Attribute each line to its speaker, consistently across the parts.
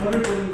Speaker 1: 저를 보는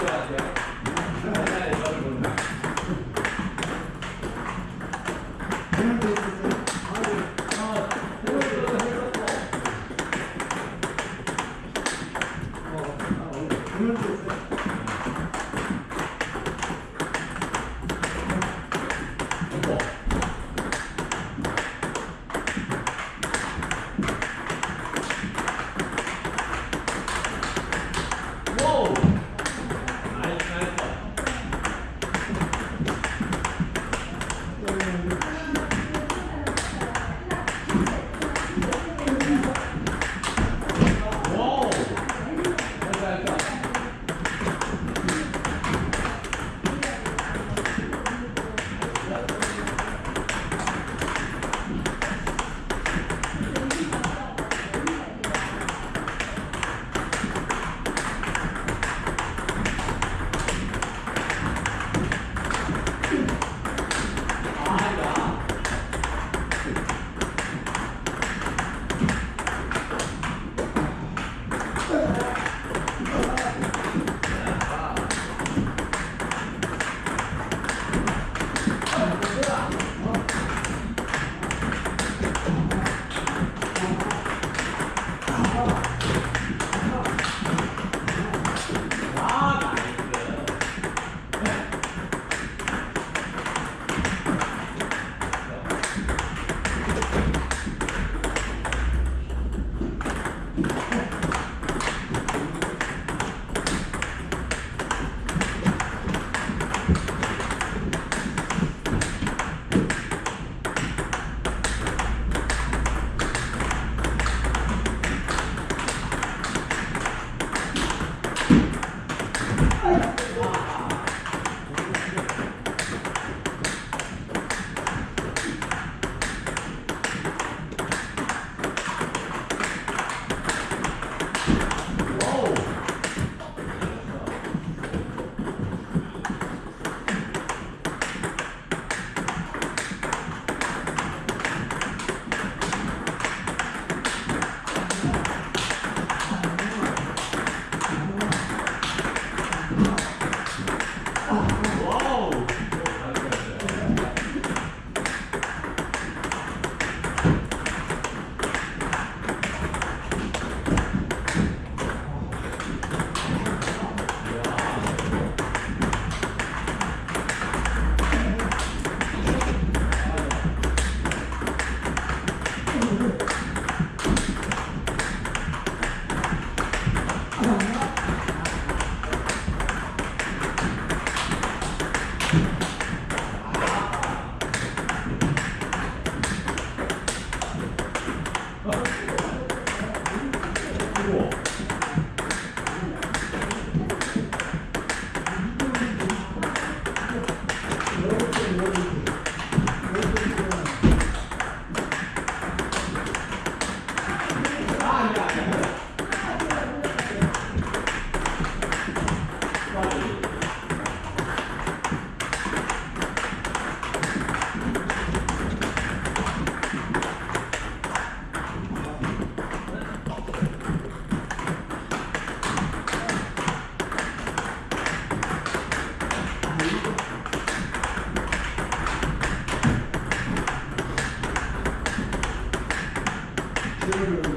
Speaker 1: 오,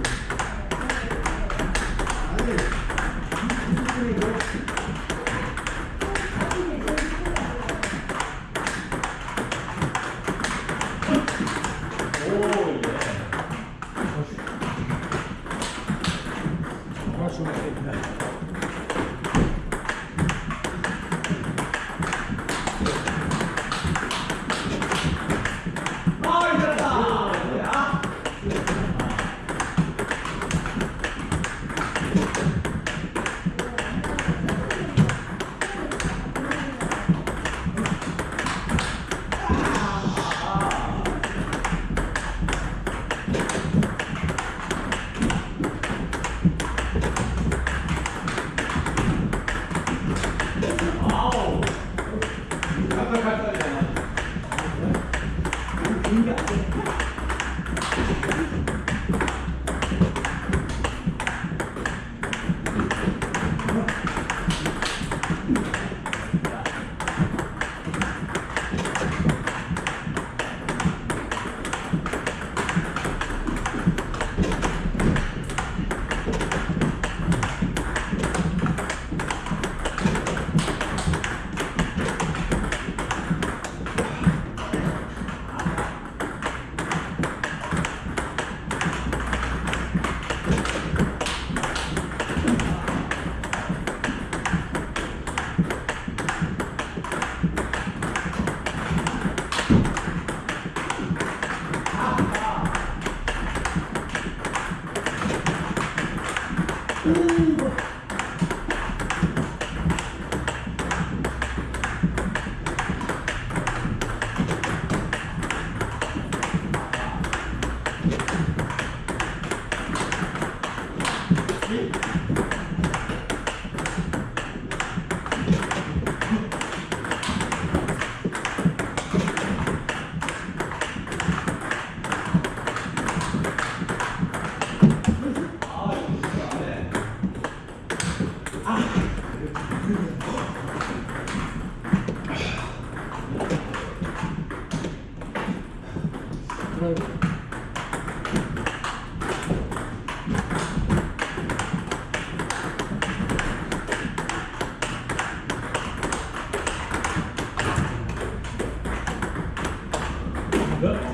Speaker 1: 이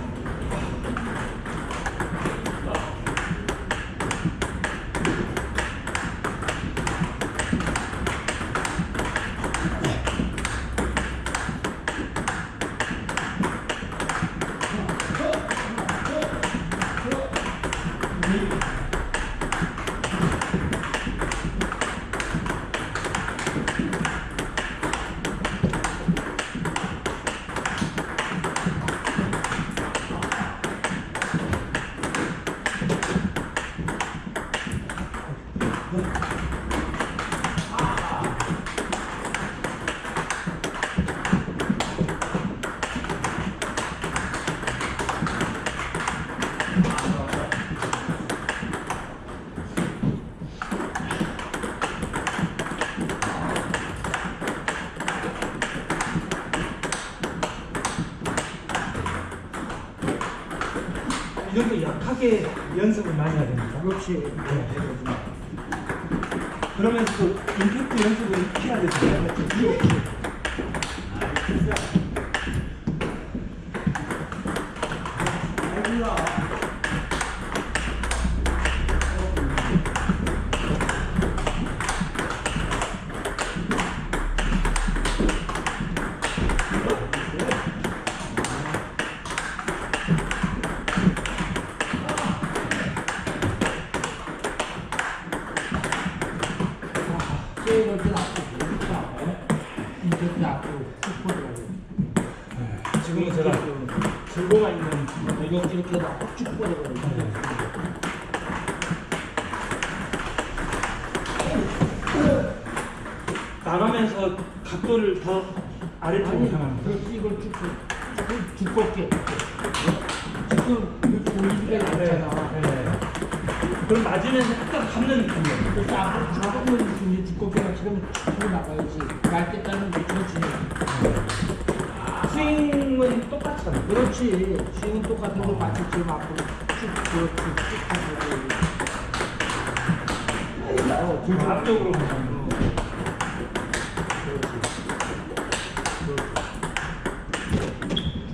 Speaker 2: 네. 그러면서 또 임팩트 연습을 해야 되잖아요.
Speaker 3: 세이럴 때 앞으로 이렇게 앞으로 앞으로 쭉 뻗어가지고.
Speaker 2: 지금은 제가 들고가 있는
Speaker 3: 이렇게 이렇게 쭉 뻗어가지고.
Speaker 2: 나가면서 각도를 더 아래쪽으로
Speaker 3: 아니,
Speaker 2: 향하는 거예요.
Speaker 3: 그렇지 이걸 쭉 쭉, 두껍게. 지금 이렇게 올리기가 있잖아.
Speaker 2: 네. 그럼 맞으면서 약간 감는 느낌이에요.
Speaker 3: 그래서 앞으로 잡으면 이렇게 두껍게 지금 쭉 나가야지. 얇게 게 그렇지.
Speaker 2: 스윙은 똑같잖아요.
Speaker 3: 그렇지. 지금 똑같은 거 맞춰 지금 앞으로 쭉 그렇지. 쭉 하고. 어,
Speaker 2: 지금 앞쪽으로 가는 거.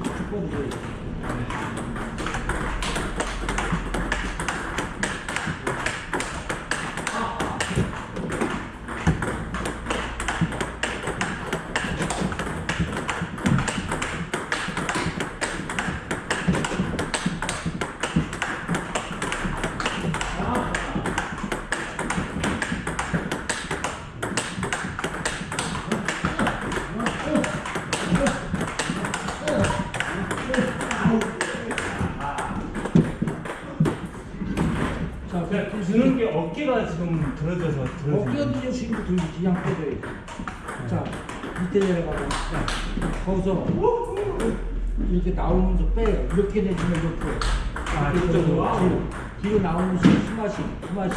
Speaker 3: 쭉 뻗어야지. 자,
Speaker 2: 그러니까 드는 게 어깨가 지금 들어져서 들어지는
Speaker 3: 어깨가 이제 지금 들지 그냥 뻗어야지. 자, 밑에 내려가고, 자, 거기서 이렇게 나오면서 빼요. 이렇게 내주면 이렇게.
Speaker 2: 아,
Speaker 3: 이렇게
Speaker 2: 이쪽으로?
Speaker 3: 해서 뒤로, 뒤로 나오면서 숨마시, 숨마시.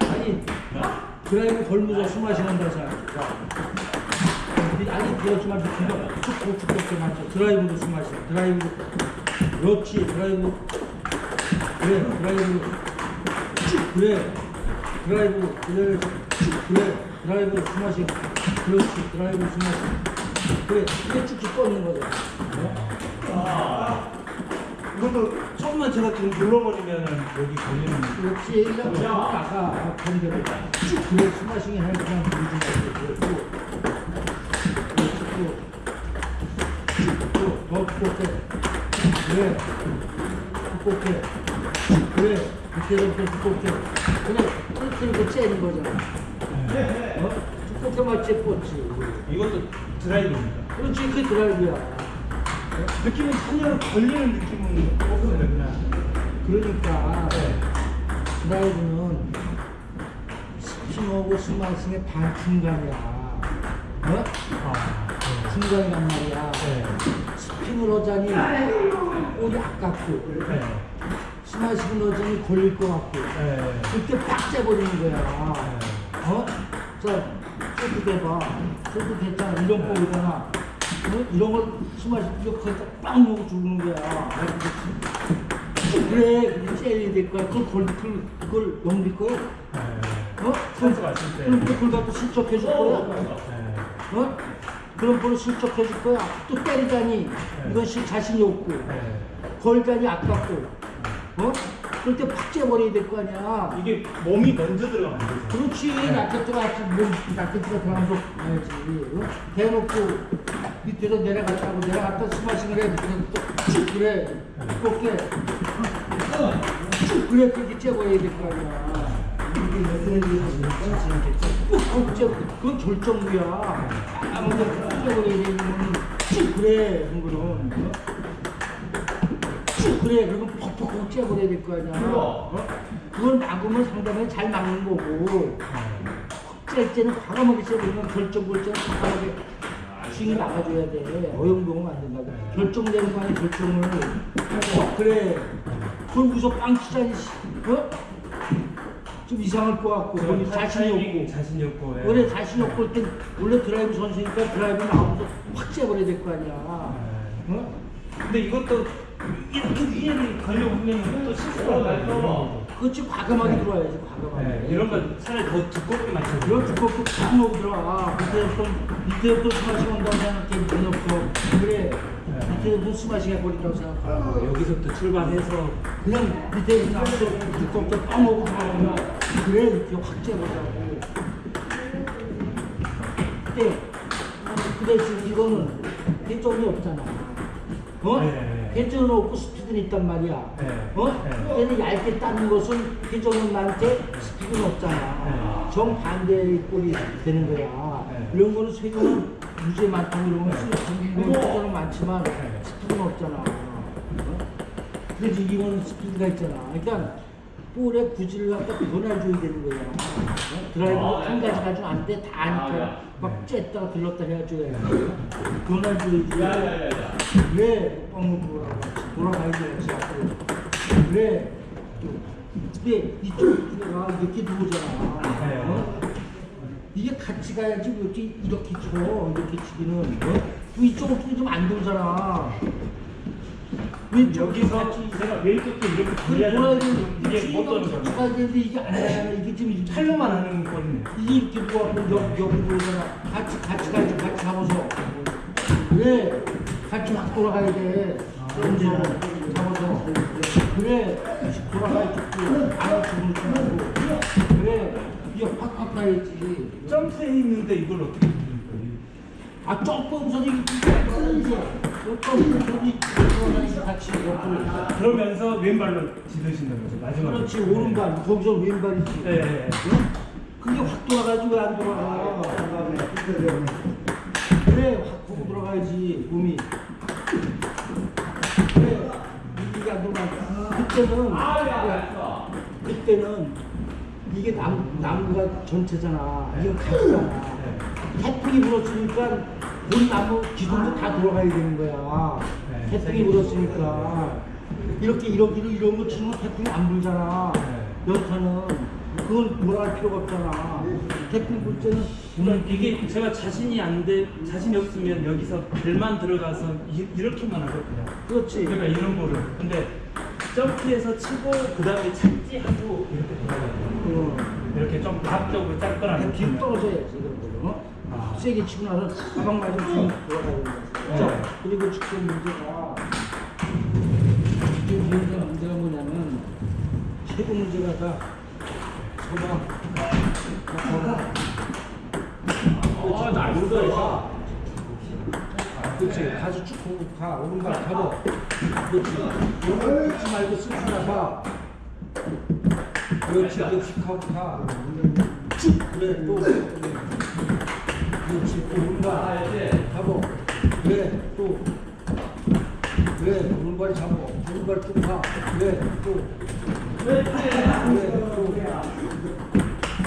Speaker 3: 아니, 드라이브 걸면서 숨마시 한다 생각해. 자. 아니, 그렇지 말고 쭉, 쭉, 맞춰. 드라이브로 숨마시. 드라이브로. 그렇지, 드라이브. 그래, 드라이브로. 쭉, 그래. 드라이브, 그래, 쭉, 그래. 드라이브 숨마시. 그렇지, 드라이브 숨마시. 그래, 이게 쭉쭉 뻗는 거죠.
Speaker 2: 이것도 조금만 제가 좀 눌러버리면 여기 걸리는
Speaker 3: 그렇지, 그냥 쭉 나가. 반대로 쭉, 그래, 숨마싱이 할 그냥 누르지 말고. 그렇고. 그렇지, 또. 쭉, 또, 더 두껍게. 그래. 두껍게. 그래. 밑에서부터 두껍게 그냥 뚫뚫고 째는 거잖아. 어? 두껍게만 째뻗지.
Speaker 2: 이것도 드라이브입니다.
Speaker 3: 그렇지, 그게 드라이브야.
Speaker 2: 느낌은 전혀 걸리는 느낌은 없거든요.
Speaker 3: 그러니까
Speaker 2: 네.
Speaker 3: 드라이브는 스피너하고 스마싱의 반 중간이야. 어?
Speaker 2: 아,
Speaker 3: 중간이란 말이야.
Speaker 2: 네.
Speaker 3: 스핀을 하자니 볼이 아깝고
Speaker 2: 네.
Speaker 3: 스마싱을 하자니 걸릴 것 같고
Speaker 2: 네.
Speaker 3: 그때 빡 째버리는 거야.
Speaker 2: 네.
Speaker 3: 어? 자. 쇼트 됐잖아. 이런 볼이잖아. 어? 이런 걸 스마싱 이렇게 해서 빵 먹고 죽는 거야. 그래, 그게 될 거야. 그걸 걸, 그걸, 그걸 넘길 거야.
Speaker 2: 네.
Speaker 3: 어?
Speaker 2: 선수 왔을 때.
Speaker 3: 그럼 또 그걸 갖고 실적해 줄 거야.
Speaker 2: 네.
Speaker 3: 어? 그런 볼을 실적해 줄 거야. 또 때리자니 이건 실 자신이 없고
Speaker 2: 네.
Speaker 3: 걸자니 아깝고 어? 그럴 때팍 째버려야 될 거 아니야.
Speaker 2: 이게 몸이 먼저 들어가면 안 되죠.
Speaker 3: 그렇지. 라켓트가 아직 몸 라켓트가 들어가면서 가야지. 어? 대놓고 밑에서 내려갔다고 내려갔다 스마싱을 해. 밑에서 또쭉 그래. 두껍게 쭉 그래. 그렇게 째버려야 될 거 아니야. 꼭 째, 그건 결정무야. 아무도 째버려야 되는 거는 쭉 그래. 그런 거는. 쭉 그래. 그러면 퍽퍽퍽 째버려야 될 거 아니야. 어? 그걸 막으면 상당히 잘 막는 거고. 짤 때는 과감하게 째버리면 결정 볼 때는 과감하게 스윙이 나가줘야 돼. 어영동은 안 된다고. 결정되는 거 아니야, 결정을. 어, 그래. 그걸 무서 빵 치자니, 씨. 어? 좀 이상할 것 같고, 본인 자신이 없고.
Speaker 2: 자신이 없고. 예.
Speaker 3: 원래 자신이 없고 할땐 원래 드라이브 선수니까 드라이브 나오면서 확 째버려야 될 거 아니야. 어?
Speaker 2: 근데 이것도 이렇게 위에 걸려보면 또 실수가 나요.
Speaker 3: 그렇지, 과감하게 들어와야지, 과감하게.
Speaker 2: 네, 이런 건 차라리 더 두껍게 맞춰.
Speaker 3: 이런 두껍고 탁 먹고 들어와. 밑에부터, 밑에부터 스마싱 온다고 생각해. 밑에부터. 그래. 밑에부터 스마싱 해버린다고 생각하고.
Speaker 2: 여기서부터 출발해서
Speaker 3: 그냥 밑에 나서 두껍게 딱 먹고 들어가면 그래. 이렇게 확 째보자고. 근데, 그 대신 이거는 개점이 없잖아. 어?
Speaker 2: 네.
Speaker 3: 개점은 없고 스피드는 있단 말이야.
Speaker 2: 네.
Speaker 3: 어?
Speaker 2: 네.
Speaker 3: 얘는 얇게 따는 것은 개점은 나한테 스피드는 없잖아.
Speaker 2: 네.
Speaker 3: 정반대의 꼴이 되는 거야.
Speaker 2: 네.
Speaker 3: 이런 거는 세금은 유죄 많다고 이런 건 쓰는 건 많지만
Speaker 2: 네.
Speaker 3: 스피드는 없잖아. 어? 그래서 이거는 스피드가 있잖아. 그러니까 볼의 구질을 갖다 변화줘야 되는 거야. 어? 드라이브 한 가지 가지고 안 돼. 다 아니까 막 쬐다가 들렀다 해야지. 변화줘야지.
Speaker 1: 야야야야.
Speaker 3: 왜 뻥을 돌아가? 돌아가야지 앞으로. 왜? 근데 이쪽가 이렇게 들어오잖아.
Speaker 2: 네.
Speaker 3: 어? 이게 같이 가야지 왜 이렇게 이렇게 쳐 이렇게 치기는 어? 또 이쪽으로 좀안 돌잖아.
Speaker 2: 여기서 제가 왼쪽도 이렇게
Speaker 3: 그래
Speaker 2: 돌려야
Speaker 3: 돌아야
Speaker 2: 되는데
Speaker 3: 되는데
Speaker 2: 이게 못 도는.
Speaker 3: 가야 되는데 이게 안 되잖아. 이게 지금 이렇게
Speaker 2: 찰로만 하는 거거든요.
Speaker 3: 이게 이렇게 들어가고 여기 여기 보잖아. 같이 같이 가야지 같이 잡아서 그래 같이 막 돌아가야 돼. 그래서 잡아서 그래 돌아가야지 안 죽는 거 그래 이게 확확 가야지.
Speaker 2: 점프해 있는데 이걸 어떻게?
Speaker 3: 아 점프하면서 이게 끊이지. 점프하면서 이 같이 옆으로.
Speaker 2: 그러면서 왼발로 거죠. 마지막에.
Speaker 3: 그렇지 오른발 거기서 왼발이지.
Speaker 2: 네, 네, 네.
Speaker 3: 응? 그게 확 돌아가지 왜안 돌아가? 그래 확 보고 돌아가야지 몸이. 그래 이게 안 돌아가. 그때는 그때는 이게 나무 나무가 전체잖아. 이건 가지잖아. 태풍이 불었으니까 본 나무 기둥도 다 돌아가야 되는 거야.
Speaker 2: 네.
Speaker 3: 태풍이 불었으니까 이렇게 이렇게 이런 거 치면 태풍이 안 불잖아.
Speaker 2: 네.
Speaker 3: 연타는 그건 뭐랄 필요가 없잖아. 태풍 불 때는
Speaker 2: 오늘 이게 제가 자신이 안 돼, 자신이 없으면 여기서 발만 들어가서 이, 이렇게만 하거든요.
Speaker 3: 그렇지.
Speaker 2: 그러니까 이런 거를. 근데 점프해서 치고 그 다음에 착지 하고 이렇게 돌아가요.
Speaker 3: 어.
Speaker 2: 이렇게 좀 과학적으로 짧거나 이렇게.
Speaker 3: 떨어져야지 이런 거는. 어?
Speaker 2: 아.
Speaker 3: 세게 치고 나서 가방 맞으면 뒤로 돌아가야 된다.
Speaker 2: 네.
Speaker 3: 자, 그리고 지금 문제가 지금 문제가 문제가 뭐냐면 최고 문제가 다 서방 서방
Speaker 1: 아, 나이스.
Speaker 3: 그렇지 가서 쭉 보고 가 오른발 잡아 그렇지 붙지 말고 스치나 봐 그렇지 그렇지 가. 쭉 그래 또. 또 오른발 잡어. 그래 또. 그래 오른발 잡어. 오른발 쭉 가. 그래 또. 또.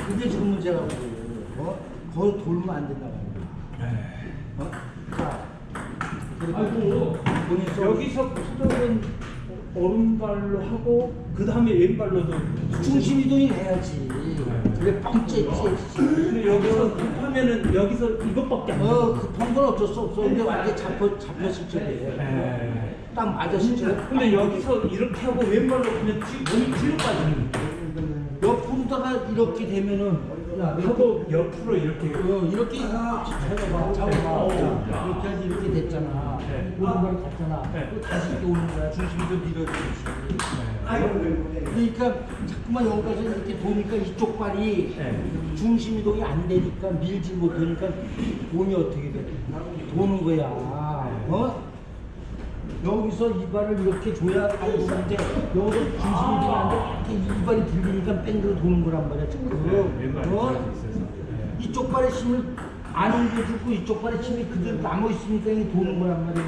Speaker 3: 그게 지금 문제라고. 어? 거기 돌면 안 된다고. 어? 자. 그리고 본인 써.
Speaker 2: 여기서 수동은 오른발로 하고 그 다음에 왼발로도
Speaker 3: 중심 이동이 돼야지. 그래 빵 째지.
Speaker 2: 근데 여기서 하면은 여기서 이것밖에 안 돼.
Speaker 3: 어 급한 건 어쩔 수 없어. 근데 완전 잡혀 잡혔을 적에
Speaker 2: 에.
Speaker 3: 딱 맞았을 적에.
Speaker 2: 근데 여기서 이렇게 하고 왼발로 그냥 뒤, 몸이 뒤로 빠지는 거예 요.
Speaker 3: 옆으로다가 이렇게 되면은 야
Speaker 2: 하고 옆으로 이렇게
Speaker 3: 어, 이렇게 잡아봐, 잡아봐. 자, 이렇게 하지 이렇게 됐잖아.
Speaker 2: 네.
Speaker 3: 오른발이 갔잖아.
Speaker 2: 네.
Speaker 3: 또 다시 이렇게 오는 거야. 중심이 좀 밀어주듯이. 그러니까 자꾸만 여기까지 이렇게 도니까 이쪽 발이
Speaker 2: 네.
Speaker 3: 중심 이동이 안 되니까 밀지 못하니까 몸이 어떻게 돼? 도는 거야. 어? 여기서 이 발을 이렇게 줘야 안 도는데 여기서 중심 이동이 안 돼. 이렇게 이 발이 들리니까 뺑그로 도는 거란 말이야 지금.
Speaker 2: 네,
Speaker 3: 어?
Speaker 2: 있어서. 네.
Speaker 3: 이쪽 발의 힘을 안 옮겨주고 이쪽 발의 힘이 그대로 남아 있으니까 이게 도는 거란 말이야.